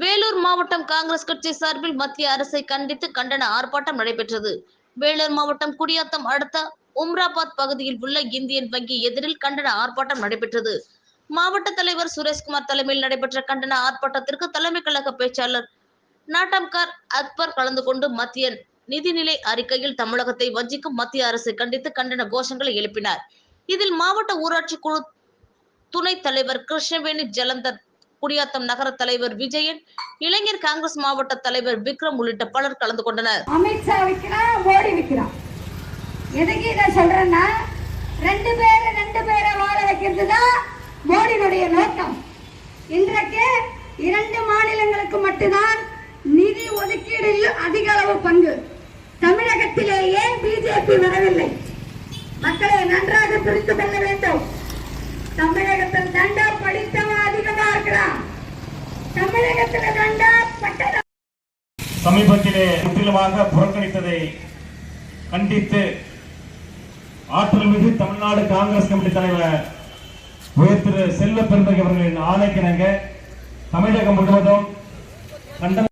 வேலூர் மாவட்டம் காங்கிரஸ் கட்சி சார்பில் மத்திய அரசை கண்டித்து கண்டன ஆர்ப்பாட்டம் நடைபெற்றது. வேலூர் மாவட்டம் குடியாத்தம் அடுத்த உம்ராபாத் பகுதியில் உள்ள இந்தியன் வங்கி எதிரில் கண்டன ஆர்ப்பாட்டம் நடைபெற்றது. மாவட்ட தலைவர் சுரேஷ்குமார் தலைமையில் நடைபெற்ற கண்டன ஆர்ப்பாட்டத்திற்கு தலைமை கழக பேச்சாளர் நாட்டம்கார் அக்பர் கலந்து கொண்டு மத்திய நிதிநிலை அறிக்கையில் தமிழகத்தை வஞ்சிக்கும் மத்திய அரசை கண்டித்து கண்டன கோஷங்களை எழுப்பினார். இதில் மாவட்ட ஊராட்சி குழு துணைத் தலைவர் கிருஷ்ணவேணி ஜலந்தர் குடியாத்தம் நகர தலைவர் விஜயன் இளைஞர் காங்கிரஸ் மாவட்ட தலைவர் விக்ரம் உள்ளிட்ட பலர் கலந்து கொண்டனர். அமித்ஷா விற்கிறான் மோடி விற்கிறான் எதுக்கு இதை சொல்றேன்னா ரெண்டு பேரை ரெண்டு பேரை வாழ வைக்கிறது தான் மோடியினுடைய நோக்கம். இன்றைக்கு இரண்டு மாநிலங்களுக்கு மட்டும்தான் நிதி ஒதுக்கீடு அதிக அளவு பங்கு. தமிழகத்திலேயே பிஜேபி வரவில்லை. மக்களை நன்றாக புரிந்து கொள்ள வேண்டும். தமிழகத்தில் தண்டா சமீபத்திலே முற்றிலுமாக புறக்கணித்ததை கண்டித்து ஆற்றல் மிகு தமிழ்நாடு காங்கிரஸ் கமிட்டி தலைவர் உயர் திரு செல்வ பெருந்தகை அவர்களின் ஆணைக்கிணங்க தமிழகம் முழுவதும் கண்டன